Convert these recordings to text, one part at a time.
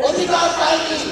Only God fight me.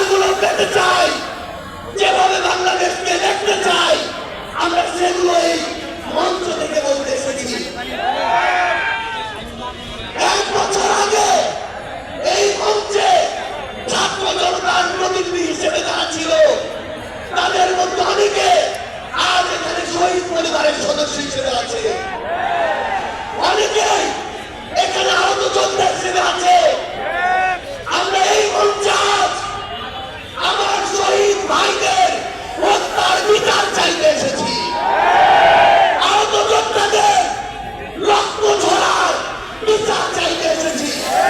বিচারগুলো পেতে চাই। যেভাবে বাংলাদেশকে দেখতে চাই, আমরা সেগুলো এই মঞ্চ থেকে বলতে এসেছি। এক বছর আগে এই মঞ্চে ছাত্র হিসেবে ছিল, তাদের মধ্যে অনেকে আজ এখানে শহীদ পরিবারের সদস্য হিসেবে আছে। ঠিক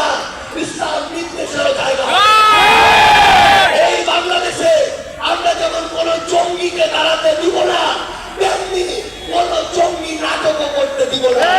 ধ্বংসের জায়গা এই বাংলাদেশে আমরা যখন কোন জঙ্গিকে দাঁড়াতে দিব না তেমনি কোন জঙ্গি নাটকও করতে দিব না।